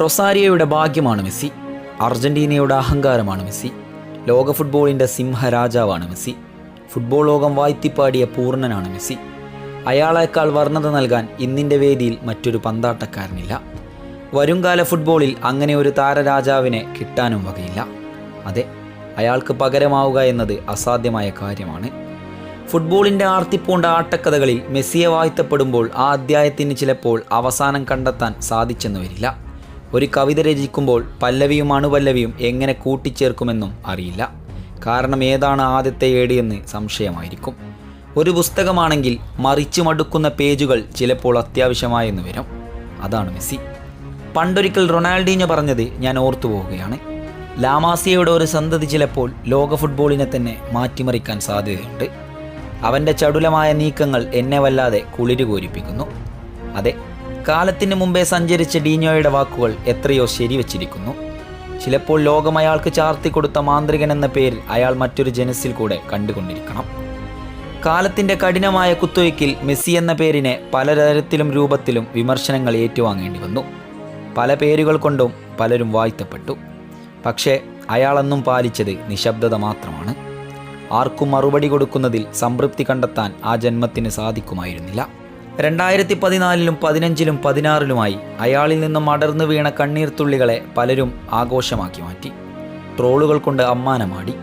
റൊസാരിയോയുടെ ഭാഗ്യമാണ് മെസ്സി. അർജന്റീനയുടെ അഹങ്കാരമാണ് മെസ്സി. ലോക ഫുട്ബോളിന്റെ സിംഹരാജാവാണ് മെസ്സി. ഫുട്ബോൾ ലോകം വാഴ്ത്തിപ്പാടിയ പൂർണനാണ് മെസ്സി. അയാളേക്കാൾ വർണത നൽകാൻ ഇന്നിന്റെ വേദിയിൽ മറ്റൊരു പന്താട്ടക്കാരനില്ല. വരുംകാല ഫുട്ബോളിൽ അങ്ങനെ ഒരു താരരാജാവിനെ കിട്ടാനും വകയില്ല. അതെ അയാൾക്ക് പകരമാവുക എന്നത് അസാധ്യമായ കാര്യമാണ്. ഫുട്ബോളിന്റെ ആർത്തിപ്പൂണ്ട ആട്ടക്കഥകളിൽ മെസ്സിയെ വാഴ്ത്തപ്പെടുമ്പോൾ ആ അധ്യായത്തിന് ചിലപ്പോൾ അവസാനം കണ്ടെത്താൻ സാധിച്ചെന്ന് വരില്ല. ഒരു കവിത രചിക്കുമ്പോൾ പല്ലവിയും അണുപല്ലവിയും എങ്ങനെ കൂട്ടിച്ചേർക്കുമെന്നും അറിയില്ല. കാരണം ഏതാണ് ആദ്യത്തെ ഏടിയെന്ന് സംശയമായിരിക്കും. ഒരു പുസ്തകമാണെങ്കിൽ മറിച്ചു മടുക്കുന്ന പേജുകൾ ചിലപ്പോൾ അത്യാവശ്യമായെന്ന് വരും. അതാണ് മെസ്സി. പണ്ടൊരിക്കൽ റൊണാൾഡീഞ്ഞോ പറഞ്ഞത് ഞാൻ ഓർത്തു പോവുകയാണ്. ലാമാസിയയുടെ ഒരു സന്തതി ചിലപ്പോൾ ലോക ഫുട്ബോളിനെ തന്നെ മാറ്റിമറിക്കാൻ സാധ്യതയുണ്ട്. അവന്റെ ചടുലമായ നീക്കങ്ങൾ എന്നെ വല്ലാതെ കുളിര് കോരിപ്പിക്കുന്നു അതെ കാലത്തിന് മുമ്പേ സഞ്ചരിച്ച ഡീഞ്ഞോയുടെ വാക്കുകൾ എത്രയോ ശരിവച്ചിരിക്കുന്നു. ചിലപ്പോൾ ലോകം അയാൾക്ക് ചാർത്തി കൊടുത്ത മാന്ത്രികൻ എന്ന പേരിൽ അയാൾ മറ്റൊരു ജനസിൽ കൂടെ കണ്ടുകൊണ്ടിരിക്കണം. കാലത്തിന്റെ കഠിനമായ കുത്തൊഴുക്കിൽ മെസ്സി എന്ന പേരിനെ പലതരത്തിലും രൂപത്തിലും വിമർശനങ്ങൾ ഏറ്റുവാങ്ങേണ്ടി വന്നു. പല പേരുകൾ കൊണ്ടും പലരും വാഴ്ത്തപ്പെട്ടു പക്ഷേ അയാളെന്നും പാലിച്ചത് നിശബ്ദത മാത്രമാണ്. ആർക്കും മറുപടി കൊടുക്കുന്നതിൽ സംതൃപ്തി കണ്ടെത്താൻ ആ ജന്മത്തിന് സാധിക്കുമായിരുന്നില്ല. രണ്ടായിരത്തി പതിനാലിലും പതിനഞ്ചിലും പതിനാറിലുമായി അയാളിൽ നിന്നും അടർന്നു വീണ കണ്ണീർത്തുള്ളികളെ പലരും ആഘോഷമാക്കി മാറ്റി. ട്രോളുകൾ കൊണ്ട് അമ്മാനമാടി.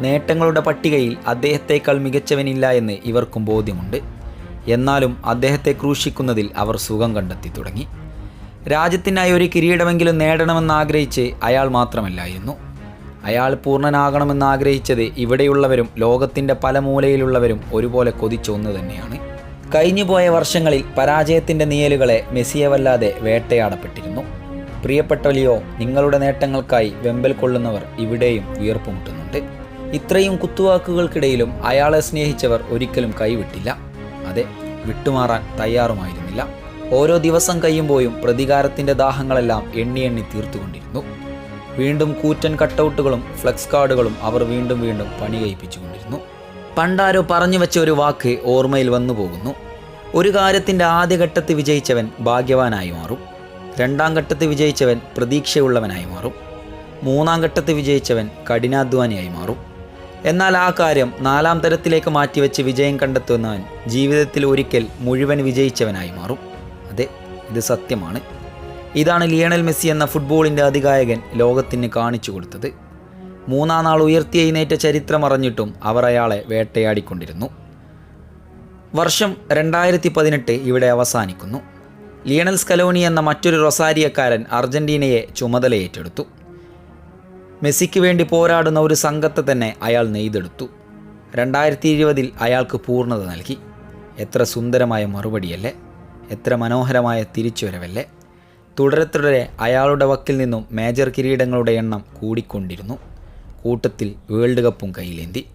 നേട്ടങ്ങളുടെ പട്ടികയിൽ അദ്ദേഹത്തേക്കാൾ മികച്ചവനില്ല എന്ന് ഇവർക്കും ബോധ്യമുണ്ട്. എന്നാലും അദ്ദേഹത്തെ ക്രൂശിക്കുന്നതിൽ അവർ സുഖം കണ്ടെത്തി തുടങ്ങി. രാജ്യത്തിനായി ഒരു കിരീടമെങ്കിലും നേടണമെന്ന് ആഗ്രഹിച്ച് അയാൾ മാത്രമല്ലായിരുന്നു. അയാൾ പൂർണനാകണമെന്ന് ആഗ്രഹിച്ചത് ഇവിടെയുള്ളവരും ലോകത്തിന്റെ പല മൂലയിലുള്ളവരും ഒരുപോലെ കൊതിച്ച ഒന്ന് തന്നെയാണ്. കഴിഞ്ഞുപോയ വർഷങ്ങളിൽ പരാജയത്തിന്റെ നിയലുകളെ മെസ്സിയെ വല്ലാതെ വേട്ടയാടപ്പെട്ടിരുന്നു. പ്രിയപ്പെട്ട ലിയോ നിങ്ങളുടെ നേട്ടങ്ങൾക്കായി വെമ്പൽ കൊള്ളുന്നവർ ഇവിടെയും വീർപ്പുമുട്ടുന്നുണ്ട് ഇത്രയും കുത്തുവാക്കുകൾക്കിടയിലും അയാളെ സ്നേഹിച്ചവർ ഒരിക്കലും കൈവിട്ടില്ല. അതെ വിട്ടുമാറാൻ തയ്യാറുമായിരുന്നില്ല. ഓരോ ദിവസം കഴിയുമ്പോഴും പ്രതികാരത്തിന്റെ ദാഹങ്ങളെല്ലാം എണ്ണി എണ്ണി തീർത്തുകൊണ്ടിരുന്നു. വീണ്ടും കൂറ്റൻ കട്ടൗട്ടുകളും ഫ്ലെക്സ് കാർഡുകളും അവർ വീണ്ടും വീണ്ടും പണി കഴിപ്പിച്ചുകൊണ്ടിരുന്നു. പണ്ടാരോ പറഞ്ഞു വെച്ച ഒരു വാക്ക് ഓർമ്മയിൽ വന്നു പോകുന്നു ഒരു കാര്യത്തിന്റെ ആദ്യഘട്ടത്തിൽ വിജയിച്ചവൻ ഭാഗ്യവാനായി മാറും. രണ്ടാം ഘട്ടത്തിൽ വിജയിച്ചവൻ പ്രതീക്ഷയുള്ളവനായി മാറും. മൂന്നാം ഘട്ടത്തിൽ വിജയിച്ചവൻ കഠിനാധ്വാനിയായി മാറും. എന്നാൽ ആ കാര്യം നാലാം തരത്തിലേക്ക് മാറ്റിവെച്ച് വിജയം കണ്ടെത്തുന്നവൻ ജീവിതത്തിൽ ഒരിക്കൽ മുഴുവൻ വിജയിച്ചവനായി മാറും. അതെ ഇത് സത്യമാണ്. ഇതാണ് ലിയണൽ മെസ്സി എന്ന ഫുട്ബോളിന്റെ അധികായകൻ ലോകത്തിന് കാണിച്ചു കൊടുത്തത്. മൂന്നാം നാൾ ഉയർത്തിയ എഴുന്നേറ്റ ചരിത്രം അറിഞ്ഞിട്ടും അവർ അയാളെ വേട്ടയാടിക്കൊണ്ടിരുന്നു. വർഷം രണ്ടായിരത്തി പതിനെട്ട് ഇവിടെ അവസാനിക്കുന്നു. ലിയണൽ സ്കലോനി എന്ന മറ്റൊരു റൊസാരിയക്കാരൻ അർജന്റീനയെ ചുമതലയേറ്റെടുത്തു. മെസ്സിക്ക് വേണ്ടി പോരാടുന്ന ഒരു സംഘത്തെ തന്നെ അയാൾ നെയ്തെടുത്തു. രണ്ടായിരത്തി ഇരുപതിൽ അയാൾക്ക് പൂർണത നൽകി. എത്ര സുന്ദരമായ മറുപടിയല്ലേ? എത്ര മനോഹരമായ തിരിച്ചുവരവല്ലേ? തുടരെ തുടരെ അയാളുടെ വക്കിൽ നിന്നും മേജർ കിരീടങ്ങളുടെ എണ്ണം കൂടിക്കൊണ്ടിരുന്നു. കൂട്ടത്തിൽ വേൾഡ് കപ്പും കയ്യിലേന്തി.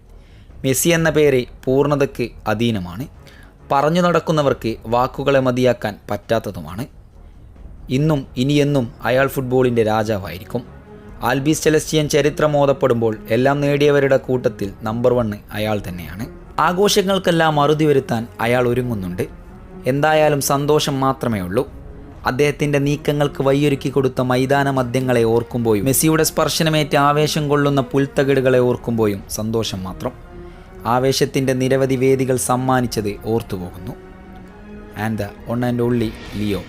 മെസ്സി എന്ന പേര് പൂർണതയ്ക്ക് അധീനമാണ്. പറഞ്ഞു നടക്കുന്നവർക്ക് വാക്കുകളെ മതിയാക്കാൻ പറ്റാത്തതുമാണ്. ഇന്നും ഇനിയെന്നും അയാൾ ഫുട്ബോളിന്റെ രാജാവായിരിക്കും. ആൽബീസ് ചെലസ്റ്റിയൻ ചരിത്രം ഓതപ്പെടുമ്പോൾ എല്ലാം നേടിയവരുടെ കൂട്ടത്തിൽ നമ്പർ വണ്ണ് അയാൾ തന്നെയാണ്. ആഘോഷങ്ങൾക്കെല്ലാം അറുതി വരുത്താൻ അയാൾ ഒരുങ്ങുന്നുണ്ട്. എന്തായാലും സന്തോഷം മാത്രമേ ഉള്ളൂ. അദ്ദേഹത്തിന്റെ നീക്കങ്ങൾക്ക് വയ്യൊരുക്കി കൊടുത്ത മൈതാന മദ്യങ്ങളെ ഓർക്കുമ്പോഴും മെസ്സിയുടെ സ്പർശനമേറ്റ് ആവേശം കൊള്ളുന്ന പുൽത്തകിടുകളെ ഓർക്കുമ്പോഴും സന്തോഷം മാത്രം. ആവേശത്തിന്റെ നിരവധി വേദികൾ സമ്മാനിച്ചത് ഓർത്തുപോകുന്നു. And the one and only Leo